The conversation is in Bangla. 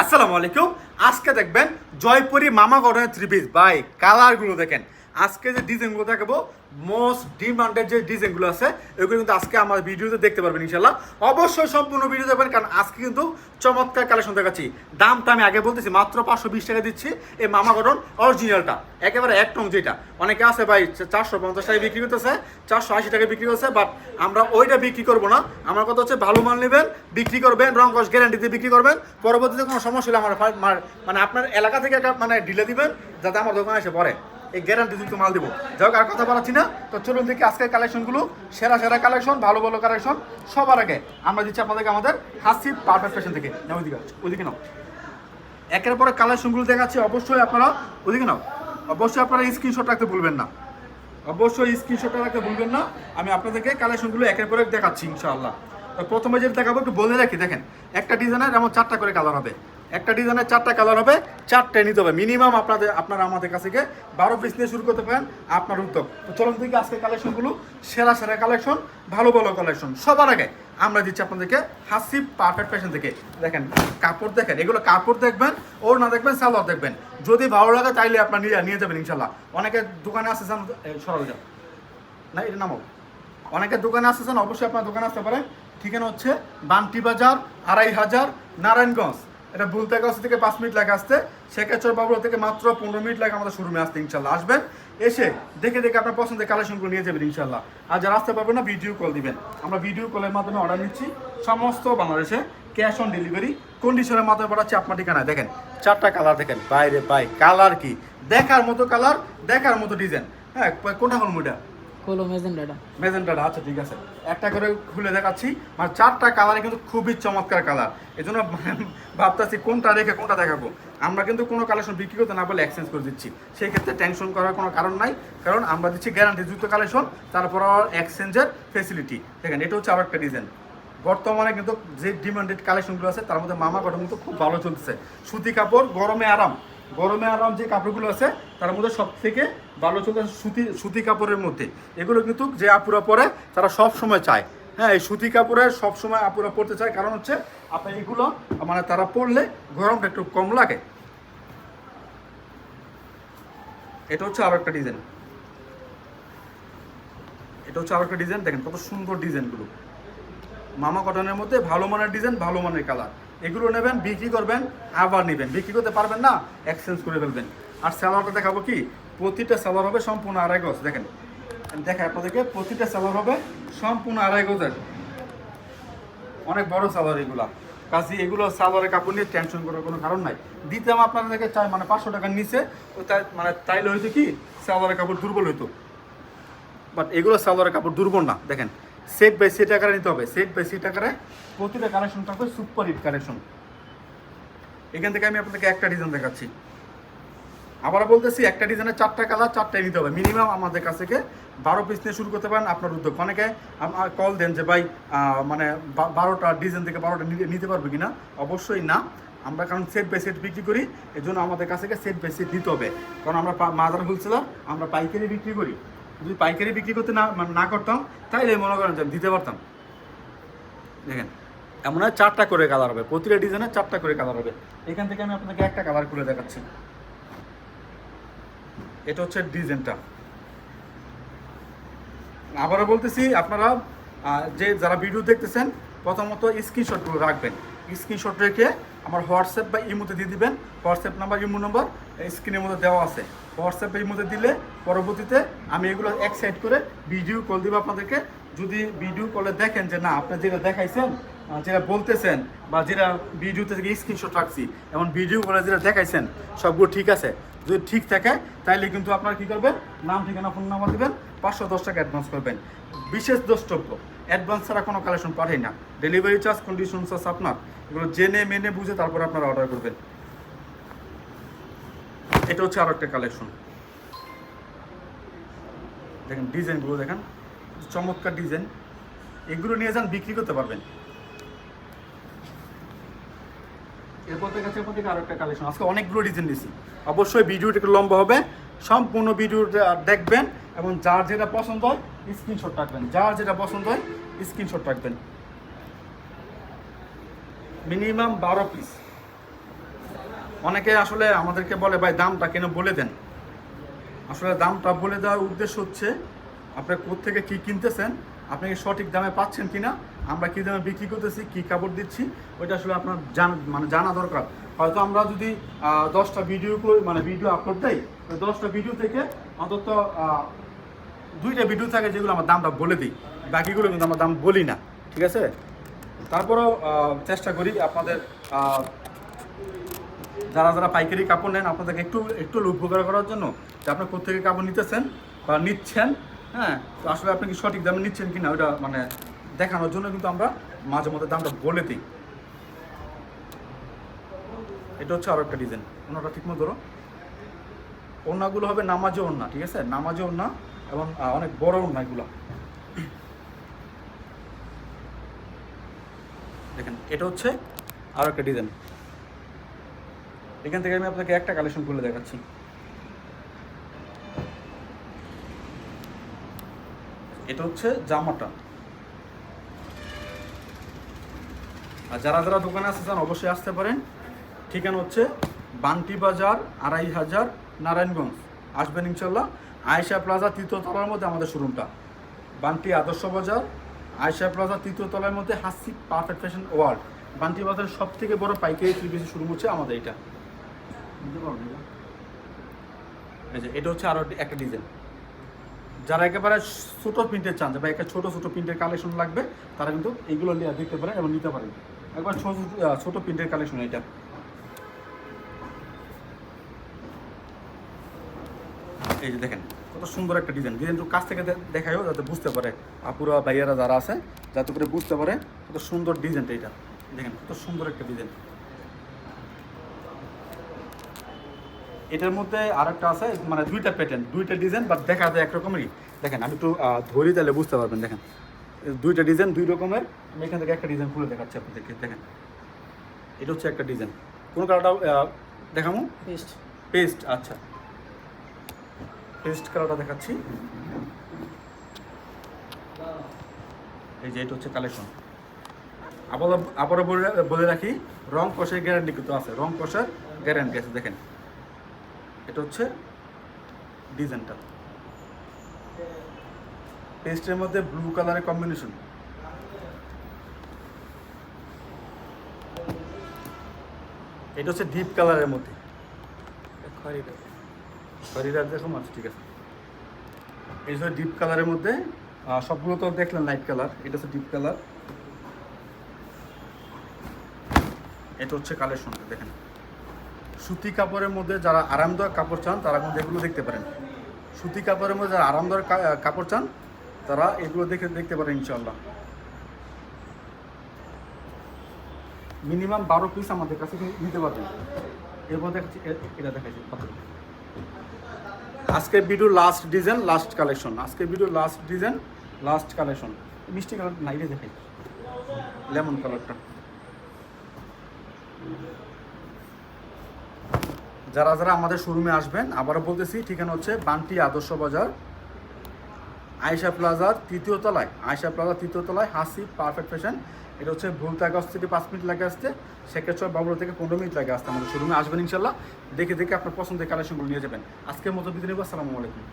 আসসালামু আলাইকুম। আজকে দেখবেন জয়পুরি মামা গঠনের থ্রি ভাই কালারগুলো দেখেন। আজকে যে ডিজাইনগুলো দেখাবো মোস্ট ডিমান্ডেড যে ডিজাইনগুলো আছে, এগুলো কিন্তু আজকে আমার ভিডিওতে দেখতে পারবেন ইনশাল্লাহ অবশ্যই সম্পূর্ণ ভিডিও দেখবেন, কারণ আজকে কিন্তু চমৎকার কালেকশন দেখাচ্ছি। দামটা আমি আগে বলতেছি, মাত্র পাঁচশো বিশ টাকা দিচ্ছি এই মামা গঠন অরিজিনালটা একেবারে এক টং যেটা। অনেকে আছে ভাই, চারশো পঞ্চাশ টাকা বিক্রি করতেছে, চারশো আশি টাকা বিক্রি করছে বাট আমরা ওইটা বিক্রি করব না। আমার কথা হচ্ছে, ভালো মাল নেবেন, বিক্রি করবেন, রং কস গ্যারান্টি দিয়ে বিক্রি করবেন। পরবর্তীতে কোনো সমস্যা হলে আমার মানে আপনার এলাকা থেকে একটা মানে ঢিলে দিবেন, যাতে আমার দোকানে এসে পড়ে। এই গ্যারান্টি যুক্ত মাল দেবো। যাই আর কথা বলাচ্ছি না। তো চলুন দেখি আজকের কালেকশনগুলো সেরা সেরা কালেকশন ভালো ভালো কালেকশন সবার আগে আমরা দিচ্ছি আপনাদেরকে আমাদের হাসি পারফেক্ট ফ্যাশন থেকে। না ওইদিকে ওইদিকে নাও। একের পরে কালেকশনগুলো দেখাচ্ছি। অবশ্যই আপনারা ওইদিকে নাও। অবশ্যই আপনারা স্ক্রিনশট রাখতে ভুলবেন না। অবশ্যই স্ক্রিনশটটা রাখতে ভুলবেন না। আমি আপনাদেরকে কালেকশনগুলো একের পরে দেখাচ্ছি ইনশাআল্লাহ। তো প্রথমে যেটা দেখাবো, একটু বলে রাখি, দেখেন। একটা ডিজাইনের যেমন চারটা করে কালার হবে। একটা ডিজাইনের চারটা কালার হবে, চারটে নিতে হবে। মিনিমাম আপনাদের, আপনারা আমাদের কাছে গিয়ে বারো পিস নিয়ে শুরু করতে পারেন আপনার উদ্যোগ। তো চলুন থেকে আজকে কালেকশনগুলো সেরা সেরা কালেকশন ভালো ভালো কালেকশন সবার আগে আমরা দিচ্ছি আপনাদেরকে হাসি পারফেক্ট ফ্যাশন থেকে। দেখেন, কাপড় দেখেন, এগুলো কাপড় দেখবেন ওর না দেখবেন, সালোয়ার দেখবেন। যদি ভালো লাগে তাইলে আপনার নিয়ে নিয়ে যাবেন ইনশাল্লাহ। অনেকে দোকানে আসে সরাল যাও না, এটা নামো অনেকে দোকানে আসতেছেন অবশ্যই আপনার দোকানে আসতে পারেন। ঠিকানা হচ্ছে বান্টি বাজার, আড়াই হাজার, নারায়ণগঞ্জ। এটা বুলতাগঞ্জ থেকে পাঁচ মিনিট লাগে আসতে। শেখাচর বাবুরা থেকে মাত্র পনেরো মিনিট লাগে আমাদের শোরুমে আসতে, ইনশাল্লাহ। আসবেন, এসে দেখে দেখে আপনার পছন্দের কালেকশনগুলো নিয়ে যাবেন, ইনশাল্লাহ। আর যারা আসতে পারবেন না ভিডিও কল দিবেন। আমরা ভিডিও কলের মাধ্যমে অর্ডার নিচ্ছি সমস্ত বাংলাদেশে ক্যাশ অন ডেলিভারি কন্ডিশনের মাধ্যমে পাঠাচ্ছি আপনার ঠিকানায়। দেখেন, চারটা কালার দেখেন। বাইরে বাই কালার কি? দেখার মতো কালার দেখার মতো ডিজাইন হ্যাঁ কোনটা হল মুটা হলো মেজেন্ডাটা। মেজেন্টাটা আচ্ছা ঠিক আছে। একটা করে খুলে দেখাচ্ছি। মানে চারটা কালারে কিন্তু খুবই চমৎকার কালার এই জন্য ভাবতেছি কোনটা রেখে কোনটা দেখাবো। আমরা কিন্তু কোনো কালেকশন বিক্রি করতে না বলে এক্সচেঞ্জ করে দিচ্ছি। সেই ক্ষেত্রে টেনশন করার কোনো কারণ নাই। কারণ আমরা দিচ্ছি গ্যারান্টি যুক্ত কালেকশন তারপর এক্সচেঞ্জের ফেসিলিটি দেখেন, এটা হচ্ছে আবার একটা ডিজাইন বর্তমানে কিন্তু যে ডিমান্ডেড কালেকশনগুলো আছে, তার মধ্যে মামা কটন কিন্তু খুব ভালো চলতেছে। সুতি কাপড়, গরমে আরাম। গরমে আরাম যে কাপড়গুলো আছে, তার মধ্যে সব থেকে ভালো চলতেছে সুতি সুতি কাপড়ের মধ্যে। এগুলো কিন্তু যে আপুরা পরে, তারা সব সময় চায়। হ্যাঁ এই সুতি কাপড়ের সব সময় আপুরা পরতে চায়। কারণ হচ্ছে আপনার এগুলো মানে তারা পরলে গরমটা একটু কম লাগে। এটা হচ্ছে আরও একটা ডিজাইন। এটা হচ্ছে আরও একটা ডিজাইন। দেখেন কত সুন্দর ডিজাইনগুলো। মামা কটনের মধ্যে ভালো মানের ডিজাইন, ভালো মানের কালার। এগুলো নেবেন, বিক্রি করবেন, আবার নেবেন। বিক্রি করতে পারবেন না, এক্সচেঞ্জ করে ফেলবেন। আর স্যালোয়ারটা দেখাবো কি? প্রতিটা স্যালোয়ার হবে সম্পূর্ণ আড়াই গজ, দেখেন। দেখাই আপনাদেরকে, প্রতিটা স্যালোয়ার হবে সম্পূর্ণ আড়াই গজের। অনেক বড় সালোয়ার এগুলা। কাজে, এগুলো সালোয়ারের কাপড় নিয়ে টেনশন করার কোনো কারণ নাই। দিতাম আপনাদেরকে চাই মানে পাঁচশো টাকার নিচে মানে তাইলে হয়তো কি, সালোয়ারের কাপড় দুর্বল হইতো। বাট এগুলো সালোয়ারের কাপড় দুর্বল না, দেখেন। সেট বাই সেট আকারে নিতে হবে। সেট বাই সেট আকারে প্রতিটা কালেকশন থাকবে সুপার হিট কালেকশন এখান থেকে আমি আপনাকে একটা ডিজাইন দেখাচ্ছি। আবার বলতেছি, একটা ডিজাইনের চারটা কালার, চারটাই নিতে হবে। মিনিমাম আমাদের কাছ থেকে বারো পিস নিয়ে শুরু করতে পারেন আপনার উদ্যোগ। অনেকে কল দেন যে, ভাই মানে বারোটা ডিজাইন থেকে বারোটা নিতে- পারবে কিনা? অবশ্যই না। আমরা কারণ সেট বাই সেট বিক্রি করি এই জন্য আমাদের কাছ থেকে সেট বাই সেট নিতে হবে। কারণ আমরা মাদার হোলসেলার, আমরা পাইকারি বিক্রি করি। যদি পাইকারি বিক্রি করতে না মানে না করতাম, তাইলে মনে করেন দিতে পারতাম। দেখেন, এমন হয় চারটা করে কালার হবে। প্রতিটা ডিজাইনে চারটা করে কালার হবে। এখান থেকে আমি আপনাকে একটা কালার খুলে দেখাচ্ছি। এটা হচ্ছে ডিজাইনটা আবারও বলতেছি, আপনারা যে যারা ভিডিও দেখতেছেন, প্রথমত স্ক্রিনশটগুলো রাখবেন। স্ক্রিনশট রেখে আমার হোয়াটসঅ্যাপ বা ইমোতে দিয়ে দিবেন। হোয়াটসঅ্যাপ নাম্বার, ইমো নম্বর স্ক্রিনের মধ্যে দেওয়া আছে। হোয়াটসঅ্যাপ ইমোতে দিলে পরবর্তীতে আমি এগুলো এক সাইড করে ভিডিও কল দিব আপনাদেরকে। যদি ভিডিও কলে দেখেন যে, না, আপনি যেটা দেখাইছেন যেটা বলতেছেন বা যেটা ভিডিওতে থেকে স্ক্রিনশট রাখছি, এমন ভিডিও কলে যেটা দেখাইছেন, সবগুলো ঠিক আছে। যদি ঠিক থাকে, তাইলে কিন্তু আপনারা কী করবেন? নাম, ঠিকানা ফোন নাম্বার দেবেন, পাঁচশো দশ টাকা অ্যাডভান্স করবেন। বিশেষ দ্রষ্টব্য অ্যাডভান্স ছাড়া কোনো কালেকশন পাঠাই না। ডেলিভারি চার্জ কন্ডিশন চার্জ আপনার। এগুলো জেনে, মেনে, বুঝে তারপর আপনারা অর্ডার করবেন। এটা হচ্ছে আরও একটা কালেকশন দেখেন ডিজাইনগুলো দেখেন। চমৎকার ডিজাইন এগুলো নিয়ে যান, বিক্রি করতে পারবেন। এরপর থেকে কাছে এরপর একটা কালেকশন আজকে অনেকগুলো ডিজাইন অবশ্যই ভিডিওটা একটু লম্বা হবে। সম্পূর্ণ ভিডিওটা দেখবেন এবং যার যেটা পছন্দ হয় স্ক্রিনশট রাখবেন। যার যেটা পছন্দ হয় স্ক্রিনশট রাখবেন। মিনিমাম বারো পিস অনেকে আসলে আমাদেরকে বলে, ভাই, দামটা কেন বলে দেন? আসলে দামটা বলে দেওয়ার উদ্দেশ্য হচ্ছে, আপনার থেকে কি কিনতেছেন, আপনি সঠিক দামে পাচ্ছেন কিনা আমরা কি দামে বিক্রি করতেছি, কি কাপড় দিচ্ছি, ওইটা আসলে আপনার জান মানে জানা দরকার। হয়তো আমরা যদি দশটা ভিডিও করে মানে ভিডিও আপলোড দেই দশটা ভিডিও থেকে অন্তত দুইটা ভিডিও থাকে যেগুলো আমার দামটা বলে দিই। বাকিগুলো কিন্তু আমার দাম বলি না, ঠিক আছে? তারপরেও চেষ্টা করি আপনাদের যারা যারা পাইকারি কাপড় নেন, আপনাদেরকে একটু একটু উপকার করার জন্য, যে আপনি কোথেকে কাপড় নিতেছেন বা নিচ্ছেন হ্যাঁ? তো আসলে আপনি কি সঠিক দামে নিচ্ছেন কিনা ওটা মানে দেখানোর জন্য কিন্তু আমরা মাঝে মধ্যে দামটা বলে দিই। এটা হচ্ছে আরও একটা ডিজাইন ওনাটা ঠিক মতো ধরো। ওড়নাগুলো হবে নামাজে ওড়না, ঠিক আছে? নামাজে ওড়না এবং অনেক বড় ওড়না এগুলো। দেখেন, এটা হচ্ছে আরও একটা ডিজাইন এখান থেকে আমি আপনাকে একটা কালেকশন খুলে দেখাচ্ছি। এটা হচ্ছে জামাটা। আর যারা যারা দোকানে আসতে চান অবশ্যই আসতে পারেন। ঠিকানা হচ্ছে বান্টি বাজার আড়াই হাজার নারায়ণগঞ্জ। আসবেন ইনশাল্লাহ। আয়েশা প্লাজা তৃতীয় তলার মধ্যে আমাদের শোরুমটা। বান্টি আদর্শ বাজার আয়েশা প্লাজা তৃতীয় তলার মধ্যে হাসি পারফেক্ট ফ্যাশন ওয়ার্ল্ড। বান্টি বাজারের সব থেকে বড় পাইকারি থ্রি শোরুম হচ্ছে আমাদের এটা। এটা? হচ্ছে আরও একটা ডিজাইন। যারা একেবারে ছোটো প্রিন্টের চান ভাই একটা ছোটো ছোটো প্রিন্টের কালেকশন লাগবে তারা কিন্তু এইগুলো নিয়ে দেখতে পারেন এবং নিতে পারেন। একবার ছোটো ছোটো প্রিন্টের কালেকশন এটা। এই যে দেখেন, কত সুন্দর একটা ডিজাইন ডিজাইন কাছ থেকে দেখায়ও যাতে বুঝতে পারে আপুরা, ভাইয়ারা যারা আছে, যাতে করে বুঝতে পারে কত সুন্দর ডিজাইনটা এটা। দেখেন, কত সুন্দর একটা ডিজাইন এটার মধ্যে আর একটা আছে মানে দুইটা প্যাটার্ন দুইটা ডিজাইন বা দেখা যায় একরকমেরই। দেখেন, আমি একটু ধরি তাহলে বুঝতে পারবেন, দেখেন। দুইটা ডিজাইন দুই রকমের। আমি এখান থেকে একটা ডিজাইন খুলে দেখাচ্ছি আপনাদেরকে দেখেন। এটা হচ্ছে একটা ডিজাইন। কোন কালারটা দেখামো? পেস্ট পেস্ট আচ্ছা। পেস্ট কালারটা দেখাচ্ছি। এই যে এটা হচ্ছে কালেকশন আবারও আবারও বলে বলে রাখি রং কষের গ্যারান্টি কিন্তু আছে। রং কষার গ্যারান্টি আছে দেখেন। এটা হচ্ছে ডিজাইনটা। পেস্টের মধ্যে ব্লু কালারের কম্বিনেশন। এটা হচ্ছে ডিপ কালারের মধ্যে। দেখো আচ্ছা ঠিক আছে। এই হচ্ছে ডিপ কালারের মধ্যে সবগুলো তো দেখলেন লাইট কালার এটা হচ্ছে ডিপ কালার। এটা হচ্ছে কালেকশন দেখেন। সুতি কাপড়ের মধ্যে যারা আরামদায়ক কাপড় চান তারা কিন্তু এগুলো দেখতে পারেন। সুতি কাপড়ের মধ্যে যারা আরামদায়ক কাপড় চান তারা এগুলো দেখে দেখতে পারেন ইনশাল্লাহ মিনিমাম বারো পিস আমাদের কাছে নিতে পারবেন এরপর দেখাচ্ছি এটা দেখাচ্ছি আজকে video last design last collection আজকের video last design last collection মিষ্টি কালার নাই রে দেখাই। লেমন কালারটা যারা যারা আমাদের শোরুমে আসবেন, আবারও বলতেছি, ঠিকানা হচ্ছে বান্টি আদর্শ বাজার আয়শা প্লাজার তৃতীয় তলায়, আয়শা প্লাজার তৃতীয় তলায় হাসি পারফেক্ট ফ্যাশন এটা হচ্ছে ভুলতা গাছ থেকে পাঁচ মিনিট লাগে আসতে। শেখেশ্বর বাবুরা থেকে পনেরো মিনিট লাগে আসতে আমাদের শোরুমে আসবেন ইনশাল্লাহ। দেখে দেখে আপনার পছন্দের কালেকশনগুলো নিয়ে যাবেন। আজকের মতো বিদায় নেব। আসসালামু আলাইকুম।